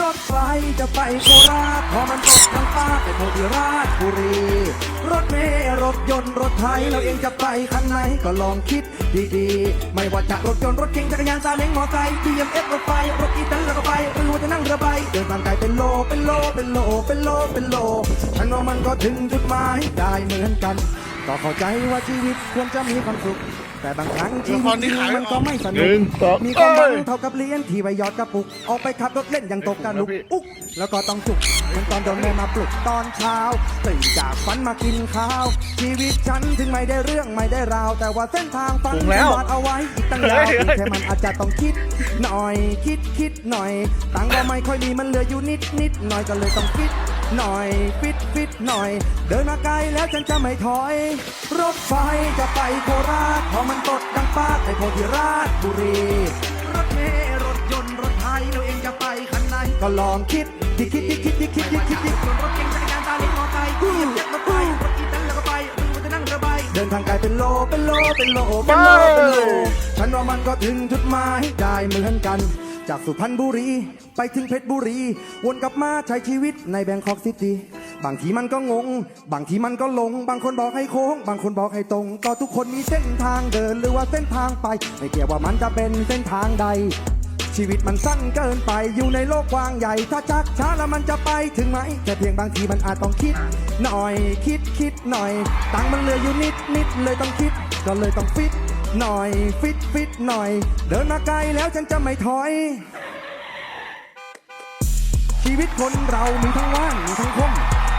รถไฟจะไปโคราชพอมันตกทางฟ้าไปโพธิราชบุรี รถเมล์รถยนต์รถไทยเราเองจะไปคันไหนก็ลองคิดดีๆ ไม่ว่าจะรถยนต์รถเก๋งจักรยานซาเล้งมอไซค์ BMX รถไฟรถอีแตนแล้วก็ไปหรือว่าจะนั่งเรือใบเดินทางไกลเป็นโลเป็นโลเป็นโลเป็นโลเป็นโลฉันว่ามันก็ถึงจุดหมายได้เหมือนกัน ก็เข้าใจว่าชีวิตควรจะมีความสุข แต่บางครั้งชีวิตจริงมันก็ไม่สหนุนึ่กงสองมีความหวังเอ้ยเท่ากับเลี้ยนที่ไว้หยอดกระปุก ออกไปขับรถเล่นอย่างตกกระลุก อุ๊ก แล้วก็ต้องจุกเหมันตอนโดนแม่มาปลุกตอนเช้า ตื่นจากฝันมากินข้าว ชีวิตฉันถึงไม่ได้เรื่องไม่ได้ราว แต่ว่าเส้นทางฝันถึงแล้วที่วาดเอาไว้อีกตั้งยาวเฮ้ยแค่มันอาจจะต้องคิด หน่อยคิดคิดหน่อย ตังค์ก็ไม่ค่อยมีมันเหลืออยู่นิดนิดหน่อยก็เลยต้องคิด หน่อย ฟิตฟิตหน่อย เดินมาไกลแล้วฉันจะไม่ถอย รถไฟจะไปโคราชพอมันตดดังปากไปโพธิราชบุรี รถเมล์รถยนต์รถไทยเราเองจะไปคันไหนก็ลองคิดดิคิดดิคิดดิคิดดิคิดดิรถเก๋งจักรยานซาเล้งมอไซค์เหยียบรถไฟรถอีแตนแล้วก็ไปหรือว่าจะนั่งเรือใบเดินทางไกลเป็นโลเป็นโลเป็นโลเป็นโลเป็นโลฉันว่ามันก็ถึงจุดหมายได้เหมือนกัน จากสุพรรณบุรี ไปถึงเพชรบุรี วนกลับมาใช้ชีวิตในแบงคอกซิตี้บางทีมันก็งง บางทีมันก็หลง บางคนบอกให้โค้ง บางคนบอกให้ตรง ก็ทุกคนมีเส้นทางเดินหรือว่าเส้นทางไป ไม่เกี่ยวว่ามันจะเป็นเส้นทางใด ชีวิตมันสั้นเกินไปอยู่ในโลกกว้างใหญ่ ถ้าชักช้าแล้วมันจะไปถึงไหมแค่เพียงบางทีมันอาจต้องคิด หน่อยคิดคิดหน่อย ตังมันเหลืออยู่นิดนิดเลยต้องคิด ก็เลยต้องฟิต หน่อย ฟิตฟิตหน่อย เดินมาไกลแล้วฉันจะไม่ถอย ชีวิตคนเรามีทั้งว่างมีทั้งคม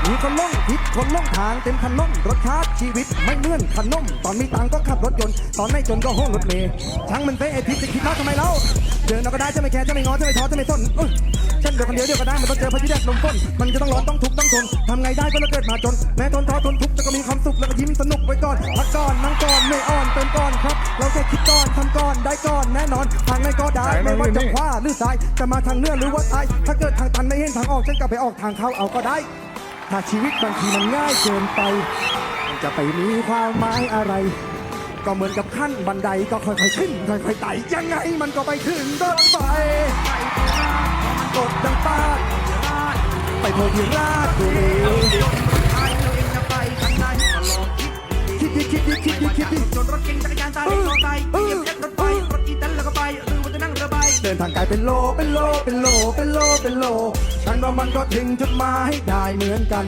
มีคนล่องผิดคนล่องทางเต็มถนนรถชาร์จชีวิตไม่เหมือนขนมตอนมีตังค์ก็ขับรถยนต์ตอนไม่จนก็ห้องรถเมล์ช่างมันเตะไอพิษจะคิดมากทำไมเล่าเดินเราก็ได้จะไม่แคร์จะไม่ง้อจะไม่ท้อจะไม่สนอุ๊ยฉันเดินคนเดียวเดียวก็ได้มันต้องเจอพายุแดดลมฝนมันจะต้องร้อนต้องทุกข์ต้องทนทำไงได้ก็เราเกิดมาจนแม้ทนท้อทนทุกข์แต่ก็มีความสุขแล้วก็ยิ้มสนุกไว้ก่อนพักก่อนนั่งก่อนไม่อ่อนเป็นก่อนครับ เราแค่คิดก่อนทำก่อนได้ก่อนแน่นอนทางไหนก็ได้ไม่ว่าจะขวาหรือซ้ายจะมาทางเหนื้อหรือว่าใต้ถ้าเกิดทางตันไม่เห็นทางออกฉันก็ไปออกทางเข้าเอาก็ได้ ถ้าชีวิตบางทีมันง่ายเกินไปมันจะไปมีความหมายอะไร ก็เหมือนกับขั้นบันไดก็ค่อยๆขึ้นค่อยๆไต่ยังไงมันก็ไปถึงรถไฟกดดังป้าดไปโพธิราชบุรีคิดดิคิดดิคิดดิคิดดิจนรถเก๋งจักรยานซาเล้งมอไซค์เหยียบรถไฟรถอีแตนแล้วก็ไป เดินทางไกลเป็นโล เป็นโล เป็นโล เป็นโล เป็นโล ฉันว่ามันก็ถึงจุดหมายได้เหมือนกัน